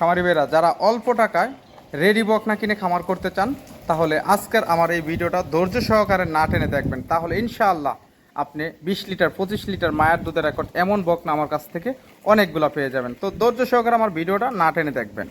খামারি ভাইরা যারা অল্প টাকায় রেডি বকনা কিনে খামার করতে চান, তাহলে আজকের আমার এই ভিডিওটা ধৈর্য সহকারে না টেনে দেখবেন। তাহলে ইনশাআল্লাহ আপনি বিশ লিটার, পঁচিশ লিটার মায়ের দুধের রেকর্ড এমন বকনা আমার কাছ থেকে অনেকগুলো পেয়ে যাবেন। তো ধৈর্য সহকারে আমার ভিডিওটা না টেনে দেখবেন।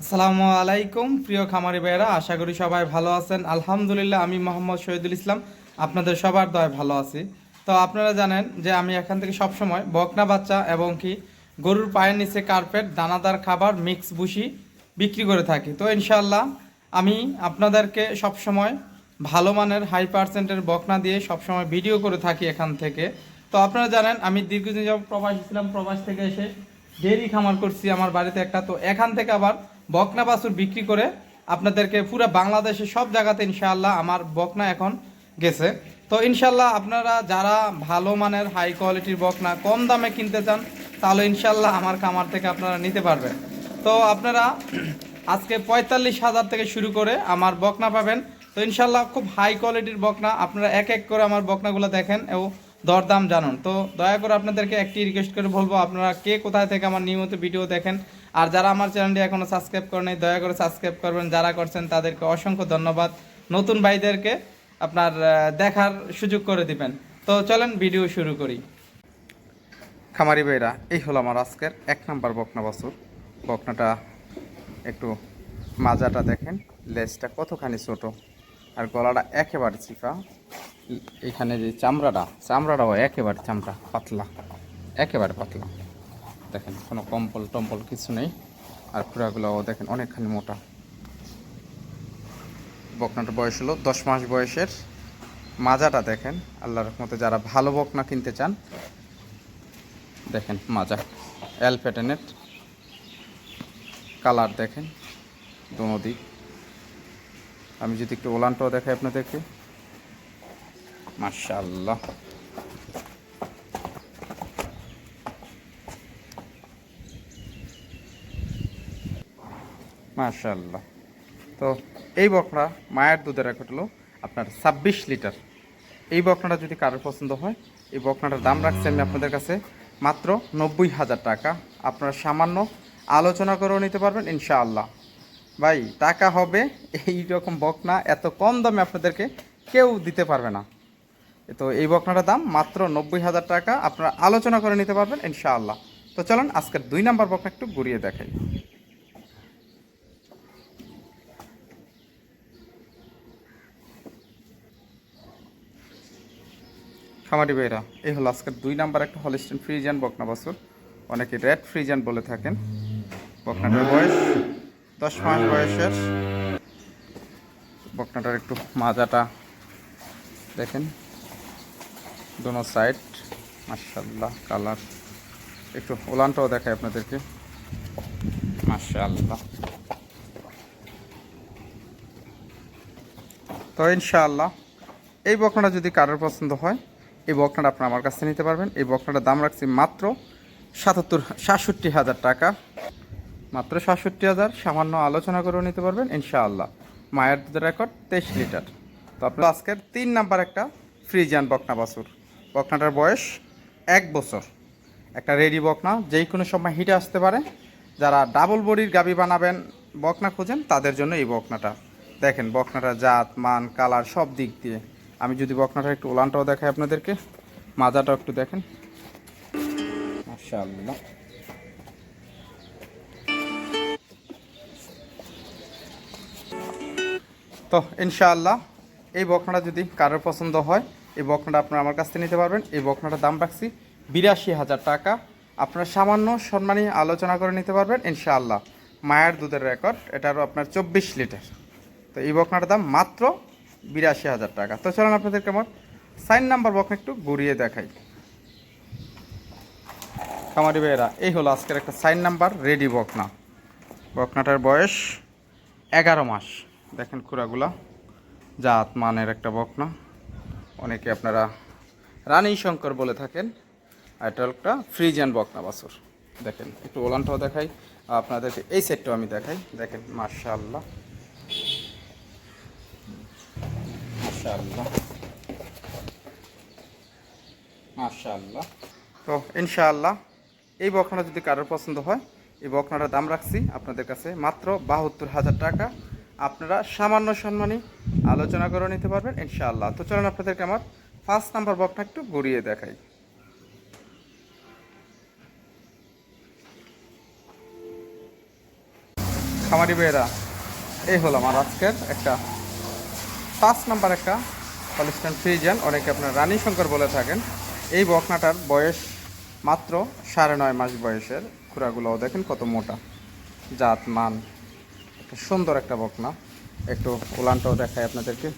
আসসালামু আলাইকুম, প্রিয় খামারি ভাইয়েরা, আশা করি সবাই ভালো আছেন। আলহামদুলিল্লাহ, আমি মোহাম্মদ শহীদুল ইসলাম, আপনাদের সবার দয় ভালো আছি। তো আপনারা জানেন যে আমি এখান থেকে সব সময় বকনা বাচ্চা এবং কি গরুর পায়ের নিচে কার্পেট দানাদার খাবার মিক্স বুশি বিক্রি করে থাকি। তো ইনশাল্লাহ আমি আপনাদেরকে সব সময় ভালো মানের হাই পার্সেন্টের বকনা দিয়ে সবসময় ভিডিও করে থাকি এখান থেকে। তো আপনারা জানেন, আমি দীর্ঘদিন যখন প্রবাস ছিলাম, প্রবাস থেকে এসে ডেরি খামার করছি আমার বাড়িতে একটা। তো এখান থেকে আবার বকনা বাছুর বিক্রি করে আপনাদেরকে পুরো বাংলাদেশে সব জায়গাতে ইনশাআল্লাহ আমার বকনা এখন গেছে। তো ইনশাল্লাহ আপনারা যারা ভালো মানের হাই কোয়ালিটির বকনা কম দামে কিনতে চান তাহলে ইনশাল্লাহ আমার খামার থেকে আপনারা নিতে পারবেন। তো আপনারা আজকে পঁয়তাল্লিশ হাজার থেকে শুরু করে আমার বকনা পাবেন। তো ইনশাল্লাহ খুব হাই কোয়ালিটির বকনা। আপনারা এক এক করে আমার বকনাগুলো দেখেন এবং দরদাম জানুন। তো দয়া করে আপনাদেরকে একটি রিকোয়েস্ট করে বলব, আপনারা কে কোথায় থেকে আমার নিয়মিত ভিডিও দেখেন? আর যারা আমার চ্যানেলটি এখনও সাবস্ক্রাইব করেন দয়া করে সাবস্ক্রাইব করবেন। যারা করছেন, তাদেরকে অসংখ্য ধন্যবাদ। নতুন ভাইদেরকে আপনার দেখার সুযোগ করে দিবেন। তো চলেন ভিডিও শুরু করি। খামারি ভাইরা, এই হলো আমার আজকের এক নাম্বার বকনা বাছুর। বকনাটা একটু মাজাটা দেখেন, লেজটা কতখানি ছোট, আর গলাটা একেবারে চিপা। এখানে যে চামড়াটা, চামড়াটাও একেবারে চামড়া, পাতলা, একেবারে পাতলা। দেখেন, কোনো কম্পল টম্পল কিছু নেই, আর পুরাগুলোও দেখেন অনেকখানি মোটা। বকনাটা বয়স হলো দশ মাস বয়সের। মাজাটা দেখেন, আল্লাহর রহমতে যারা ভালো বকনা কিনতে চান দেখেন, মাজা। এল প্যাটার্নের কালার দেখেন, দোনো দিক। আমি যদি একটু ওলানটাও দেখাই আপনাদেরকে। মাশাআল্লাহ। মাশাআল্লাহ। তো এই বকনা মায়ের দুধের রেকর্ড হলো আপনার ছাব্বিশ লিটার। এই বকনাটা যদি কারোর পছন্দ হয়, এই বকনাটার দাম রাখছি আমি আপনাদের কাছে মাত্র নব্বই হাজার টাকা। আপনারা সামান্য আলোচনা করেও নিতে পারবেন, ইনশাআল্লাহ। ভাই, টাকা হবে এই রকম বকনা এত কম দামে আপনাদেরকে কেউ দিতে পারবে না। তো এই বকনাটার দাম মাত্র নব্বই হাজার টাকা, আপনারা আলোচনা করে নিতে পারবেন, ইনশাআল্লাহ। তো চলুন, আজকের দুই নাম্বার বকনা একটু ঘুরিয়ে দেখাই। খামারি ভাইরা, এই হলো আজকের দুই নাম্বার একটা হলিস্টেন ফ্রিজিয়ান বকনা বাসুর অনেকে রেড ফ্রিজিয়ান বলে থাকেন। বকনাটার বয়স দশ মাস বয়সের। বকনাটার একটু মাজাটা দেখেন। দোনো সাইড মার্শাল্লাহ কালার একটু ওলানটাও দেখায় আপনাদেরকে। মার্শাল্লাহ তো ইনশাআল্লাহ, এই বকনাটা যদি কারোর পছন্দ হয় এই বকনাটা আপনারা আমার কাছে নিতে পারবেন। এই বকনাটার দাম রাখছি মাত্র সাতাত্তর, সাতষট্টি হাজার টাকা। মাত্র সাতষট্টি হাজার, সামান্য আলোচনা করেও নিতে পারবেন, ইনশাআল্লাহ। মায়ের দুধের রেকর্ড তেইশ লিটার। তো আপনার আজকের তিন নাম্বার একটা ফ্রিজিয়ান বকনা বাছুর। বকনাটার বয়স এক বছর। একটা রেডি বকনা যেই কোনো সময় হিটে আসতে পারে। যারা ডাবল বডির গাবি বানাবেন, বকনা খোঁজেন, তাদের জন্য এই বকনাটা। দেখেন বকনাটা জাত, মান, কালার, সব দিক দিয়ে। আমি যদি বকনাটা একটু ওলানটাও দেখাই আপনাদেরকে, মাজাটাও একটু দেখেন। তো, ইনশাআল্লাহ, এই বকনাটা যদি কারোর পছন্দ হয়, এই বকনাটা আপনারা আমার কাছ থেকে নিতে পারবেন। এই বকনাটার দাম রাখছি বিরাশি হাজার টাকা। আপনারা সামান্য সম্মানী আলোচনা করে নিতে পারবেন, ইনশাআল্লাহ। মায়ের দুধের রেকর্ড এটারও আপনার চব্বিশ লিটার। তো, এই বকনাটার দাম মাত্র বিরাশি হাজার টাকা। তো চলুন আপনাদেরকে আমার সাইন নাম্বার বকনা একটু ঘুরিয়ে দেখাই। কামারি ভাইয়েরা, এই হলো আজকের একটা সাইন নাম্বার, রেডি বকনা। বকনাটার বয়স এগারো মাস। দেখেন খুরাগুলা জাত, মানের একটা বকনা। অনেকে আপনারা রানী শঙ্কর বলে থাকেন, আর এটা একটা ফ্রিজিয়ান বকনা বাছুর। দেখেন, একটু ওলানটাও দেখাই, আপনাদেরকে এই সেটটাও আমি দেখাই। দেখেন মার্শাল্লাহ মার্শাল্লাহ তো ইনশাআল্লাহ, এই বকনাটা যদি কারোর পছন্দ হয়, এই বকনাটার দাম রাখছি আপনাদের কাছে মাত্র বাহাত্তর হাজার টাকা। আপনারা সামান্য সম্মানী আলোচনা করে নিতে পারবেন ইনশাআল্লাহ। তো চলেন আপনাদেরকে আমার ফার্স্ট নাম্বার বকনা একটু ঘুরিয়ে দেখাই। খামারি বেয়েরা এই হলো আমার আজকের একটা পাঁচ নাম্বার একটা হলিস্টান ফ্রিজিয়ান, অনেকে আপনার রানী শঙ্কর বলে থাকেন। এই বকনাটার বয়স মাত্র সাড়ে নয় মাস বয়সের। খুঁড়াগুলোও দেখেন কত মোটা, জাত, মান সুন্দর একটা বকনা। একটু উলানটাও দেখায় আপনাদেরকে।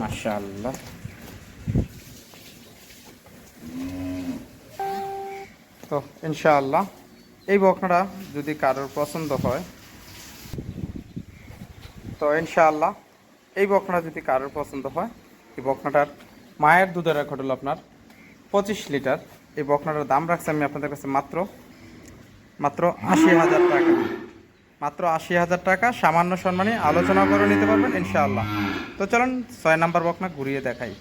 মাশাআল্লাহ। তো ইনশাআল্লাহ, এই বকনাটা যদি কারোর পছন্দ হয়, তো ইনশাআল্লাহ এই বকনা যদি কারোর পছন্দ হয়, এই বকনাটার মায়ের দুধের রেকর্ড হলো আপনার পঁচিশ লিটার। এই বকনাটার দাম রাখছি আমি আপনাদের কাছে মাত্র মাত্র আশি হাজার টাকা। মাত্র আশি হাজার টাকা, সামান্য সম্মানে আলোচনা করে নিতে পারবেন, ইনশাআল্লাহ। তো চলুন, ছয় নাম্বার বকনা ঘুরিয়ে দেখাই।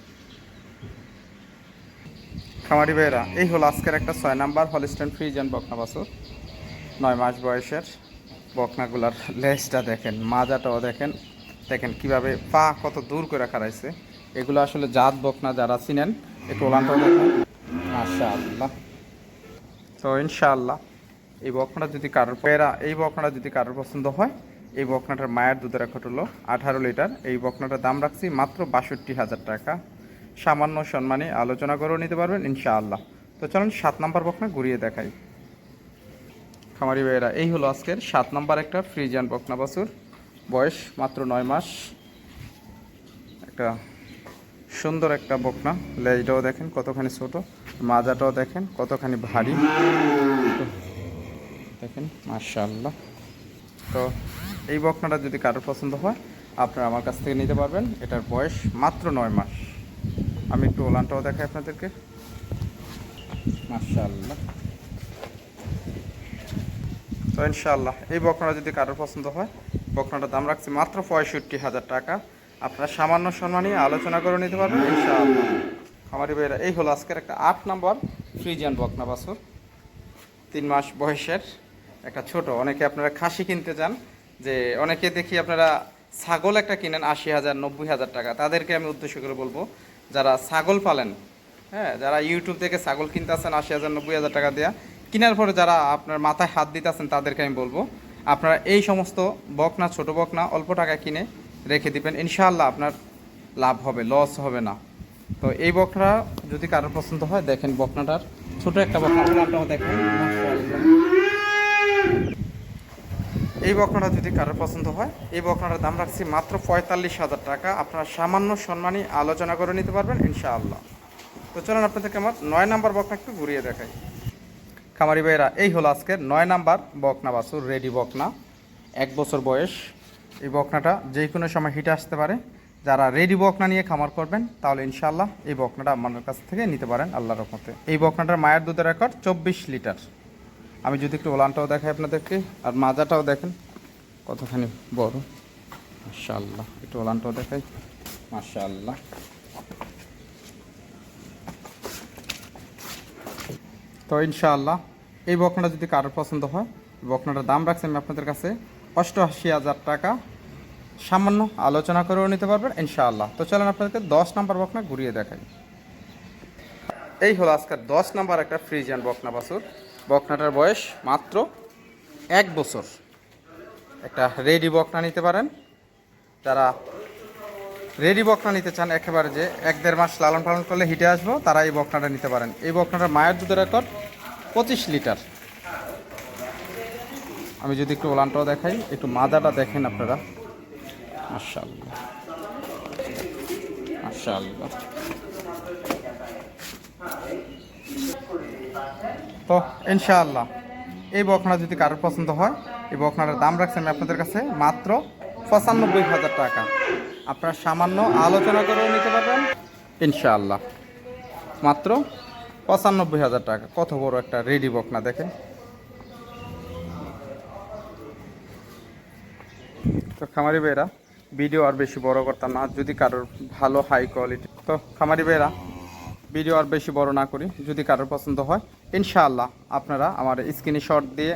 খামারি ভাইয়েরা, এই হলো আজকের একটা ছয় নাম্বার হলিস্টেন ফ্রিজেন বকনা বাসুর নয় মাস বয়সের বকনাগুলার লেজটা দেখেন, মাজাটাও দেখেন দেখেন কীভাবে পা কত দূর করে খারাইছে এগুলো আসলে জাত বকনা যারা চিনেন, একটু ওলানটাও দেখেন। তো ইনশাআল্লাহ, এই বকনাটা যদি কারোর পেয়েরা এই বকনাটা যদি কারোর পছন্দ হয়, এই বকনাটার মায়ের দুধের রেকর্ড হলো আঠারো লিটার। এই বকনাটার দাম রাখছি মাত্র বাষট্টি হাজার টাকা। সামান্য সম্মানে আলোচনা করেও নিতে পারবেন, ইনশাআল্লাহ। তো চলুন সাত নম্বর বকনা ঘুরিয়ে দেখাই। খামারি ভাইয়েরা, এই হলো আজকের সাত নম্বর একটা ফ্রিজিয়ান বকনা বাছুর। বয়স মাত্র নয় মাস। একটা সুন্দর একটা বকনা। লেজটাও দেখেন কতখানি ছোট, মাজাটাও দেখেন কতখানি ভারী। দেখেন মার্শাল্লাহ তো এই বকনাটা যদি কারোর পছন্দ হয়, আপনারা আমার কাছ থেকে নিতে পারবেন। এটার বয়স মাত্র নয় মাস। আমি একটু ওলানটাও দেখাই আপনাদেরকে। মার্শাল্লাহ তো ইনশাআল্লাহ, এই বকনাটা যদি কারোর পছন্দ হয় বকনাটার দাম রাখছি মাত্র পঁয়ষট্টি হাজার টাকা। আপনারা সামান্য সম্মানই আলোচনা করে নিতে পারবেন, ইনশাআল্লাহ। আমারই ভাইরা, এই হলো আজকের একটা আট নম্বর ফ্রিজিয়ান বকনা বাছুর। তিন মাস বয়সের একটা ছোট। অনেকে আপনারা খাসি কিনতে চান, যে অনেকে দেখি আপনারা ছাগল একটা কিনেন আশি হাজার, নব্বই হাজার টাকা। তাদেরকে আমি উদ্দেশ্য করে বলব, যারা ছাগল পালেন হ্যাঁ যারা ইউটিউব থেকে ছাগল কিনতে আসেন আশি হাজার, নব্বই হাজার টাকা দেওয়া কেনার পরে যারা আপনার মাথায় হাত দিতে আছেন তাদেরকে আমি বলব আপনারা এই সমস্ত বকনা, ছোট বকনা অল্প টাকা কিনে রেখে দিবেন। ইনশাআল্লাহ আপনার লাভ হবে, লস হবে না। তো এই বকনা যদি কারোর পছন্দ হয়, দেখেন বকনাটার ছোট একটা বকনা। ওলানটাও দেখেন এই বকনাটা যদি কারোর পছন্দ হয়, এই বকনাটার দাম রাখছি মাত্র পঁয়তাল্লিশ হাজার টাকা। আপনারা সামান্য সম্মানী আলোচনা করে নিতে পারবেন, ইনশাআল্লাহ। তো চলুন আপনাদেরকে আমার নয় নাম্বার বকনা একটু ঘুরিয়ে দেখাই। খামারি ভাইয়েরা, এই হলো আজকের নয় নাম্বার বকনা বাছুর, রেডি বকনা। এক বছর বয়স। এই বকনাটা যে কোনো সময় হিটে আসতে পারে। যারা রেডি বকনা নিয়ে খামার করবেন, তাহলে ইনশাআল্লাহ এই বকনাটা আমাদের কাছ থেকে নিতে পারেন আল্লাহর রহমতে। এই বকনাটার মায়ের দুধের রেকর্ড চব্বিশ লিটার। আমি যদি একটু ওলানটাও দেখাই আপনাদেরকে, আর মাজাটাও দেখেন, কতখানি বড়। মাশাআল্লাহ, একটু ওলানটাও দেখাই। মাশাআল্লাহ। তো ইনশাআল্লাহ, এই বকনাটা যদি কারোর পছন্দ হয়, বকনাটার দাম রাখছি আমি আপনাদের কাছে অষ্টআশি হাজার টাকা। সামান্য আলোচনা করেও নিতে পারবেন ইনশাআল্লাহ। তো চলেন আপনাদেরকে দশ নাম্বার বকনা ঘুরিয়ে দেখাই। এই হলো আজকের দশ নাম্বার একটা ফ্রিজিয়ান বকনা বাসুর বকনাটার বয়স মাত্র এক বছর। একটা রেডি বকনা নিতে পারেন। যারা রেডি বকনা নিতে চান একেবারে যে এক দেড় মাস লালন পালন করলে হিটে আসব, তারা এই বকনাটা নিতে পারেন। এই বকনাটার মায়ের দুধের রেকর্ড, পঁচিশ লিটার। আমি যদি একটু ওলানটাও দেখাই, একটু মাদাটা দেখেন আপনারা। মাশাআল্লাহ। তো, ইনশাআল্লাহ। এই বকনা যদি কারোর পছন্দ হয়, এই বকনাটার দাম রাখছি আমি আপনাদের কাছে মাত্র পঁচানব্বই হাজার টাকা। আপনারা সামান্য আলোচনা করেও নিতে পারবেন। ইনশাআল্লাহ। মাত্র পঁচানব্বই হাজার টাকা। কত বড় একটা রেডি বক না দেখেন। তো খামারি ভাইরা ভিডিও আর বেশি বড় করতাম না। যদি কারোর ভালো হাই কোয়ালিটি তো খামারি ভাইরা ভিডিও আর বেশি বড় না করি। যদি কারোর পছন্দ হয়, ইনশাআল্লাহ আপনারা আমার স্ক্রিনে শট দিয়ে